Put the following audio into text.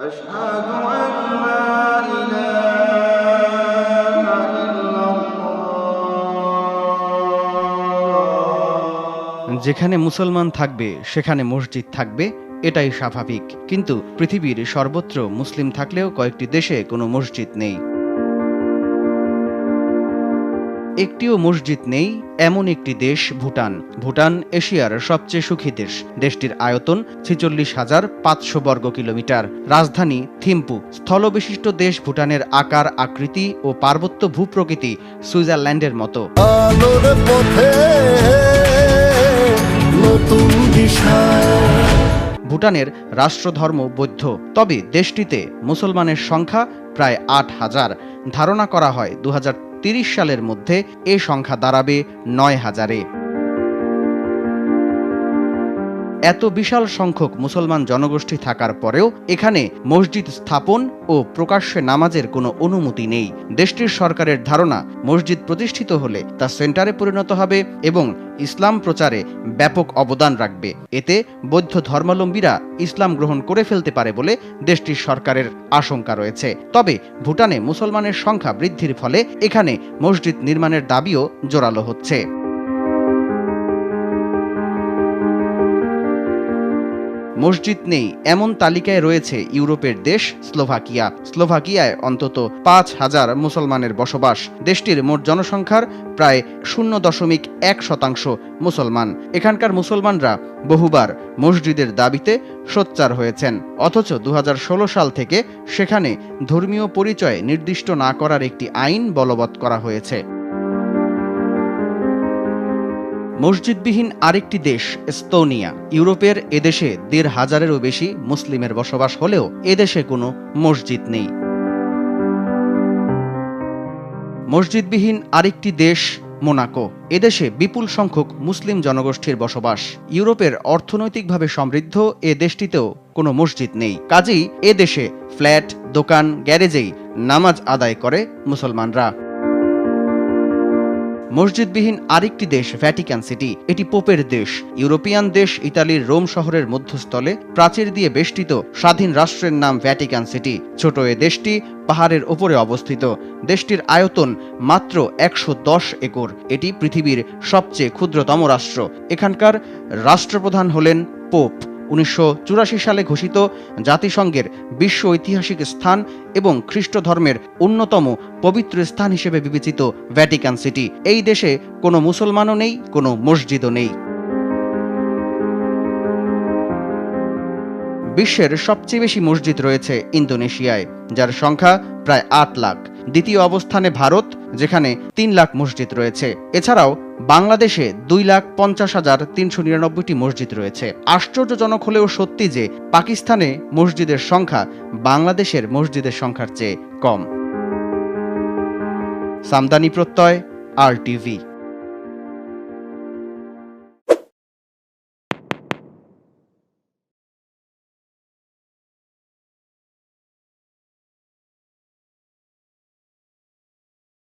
أشهد أن لا إله إلا الله যেখানে মুসলমান থাকবে সেখানে মসজিদ থাকবে এটাই স্বাভাবিক কিন্তু পৃথিবীর সর্বত্র মুসলিম থাকলেও কয়েকটি দেশে কোনো মসজিদ নেই একটিও মসজিদ নেই এমন একটি দেশ ভুটান। ভুটান এশিয়ার সবচেয়ে সুখী দেশ। দেশটির আয়তন ছেচল্লিশ হাজার পাঁচশো বর্গ কিলোমিটার। রাজধানী থিম্পু স্থলবিশিষ্ট দেশ ভুটানের আকার আকৃতি ও পার্বত্য ভূপ্রকৃতি সুইজারল্যান্ডের মতো। নতুন ভুটানের রাষ্ট্রধর্ম বৌদ্ধ তবে দেশটিতে মুসলমানের সংখ্যা প্রায় আট হাজার। ধারণা করা হয় দু হাজার সালের মধ্যে এ সংখ্যা দাঁড়াবে নয় হাজারে। এত বিশাল সংখ্যক মুসলমান জনগোষ্ঠী থাকার পরেও এখানে মসজিদ স্থাপন ও প্রকাশ্যে নামাজের কোনো অনুমতি নেই। দেশটির সরকারের ধারণা, মসজিদ প্রতিষ্ঠিত হলে তা সেন্টারে পরিণত হবে এবং ইসলাম প্রচারে ব্যাপক অবদান রাখবে। এতে বৌদ্ধ ধর্মাবলম্বীরা ইসলাম গ্রহণ করে ফেলতে পারে বলে দেশটির সরকারের আশঙ্কা রয়েছে। তবে ভুটানে মুসলমানের সংখ্যা বৃদ্ধির ফলে এখানে মসজিদ নির্মাণের দাবিও জোরালো হচ্ছে। মসজিদ নেই, এমন তালিকায় রয়েছে ইউরোপের দেশ স্লোভাকিয়া। স্লোভাকিয়ায় অন্তত পাঁচ হাজার মুসলমানের বসবাস। দেশটির মোট জনসংখ্যার প্রায় শূন্য দশমিক এক শতাংশ মুসলমান। এখানকার মুসলমানরা বহুবার মসজিদের দাবিতে সোচ্চার হয়েছেন। অথচ দু হাজার ষোলো সাল থেকে সেখানে ধর্মীয় পরিচয় নির্দিষ্ট না করার একটি আইন বলবৎ করা হয়েছে। মসজিদবিহীন আরেকটি দেশ, এস্তোনিয়া। ইউরোপের এদেশে দেড় হাজারেরও বেশি মুসলিমের বসবাস হলেও এদেশে কোনো মসজিদ নেই। মসজিদবিহীন আরেকটি দেশ, মোনাকো। এদেশে বিপুল সংখ্যক মুসলিম জনগোষ্ঠীর বসবাস। ইউরোপের অর্থনৈতিকভাবে সমৃদ্ধ এ দেশটিতেও কোনো মসজিদ নেই। কাজেই এ দেশে ফ্ল্যাট, দোকান, গ্যারেজেই নামাজ আদায় করে মুসলমানরা। মসজিদবিহীন আরেকটি দেশ ভ্যাটিকান সিটি এটি পোপের দেশ ইউরোপিয়ান দেশ, ইতালির রোম শহরের মধ্যস্থলে প্রাচীর দিয়ে বেষ্টিত স্বাধীন রাষ্ট্রের নাম ভ্যাটিকান সিটি ছোট এ দেশটি পাহাড়ের ওপরে অবস্থিত। দেশটির আয়তন মাত্র একশো দশ একর। এটি পৃথিবীর সবচেয়ে ক্ষুদ্রতম রাষ্ট্র। এখানকার রাষ্ট্রপ্রধান হলেন পোপ উনিশশো চুরাশি সালে ঘোষিত জাতিসংঘের বিশ্ব ঐতিহাসিক স্থান এবং খ্রিস্ট ধর্মের অন্যতম পবিত্র স্থান হিসেবে বিবেচিত ভ্যাটিকান সিটি। এই দেশে কোনো মুসলমানও নেই, কোনো মসজিদও নেই। বিশ্বের সবচেয়ে বেশি মসজিদ রয়েছে ইন্দোনেশিয়ায়, যার সংখ্যা প্রায় আট লাখ। দ্বিতীয় অবস্থানে ভারত, যেখানে তিন লাখ মসজিদ রয়েছে। এছাড়াও বাংলাদেশে দুই লাখ পঞ্চাশ হাজার তিনশো নিরানব্বইটি মসজিদ রয়েছে। আশ্চর্যজনক হলেও সত্যি যে পাকিস্তানে মসজিদের সংখ্যা বাংলাদেশের মসজিদের সংখ্যার চেয়ে কম। সামদানি প্রত্যয় আর টিভি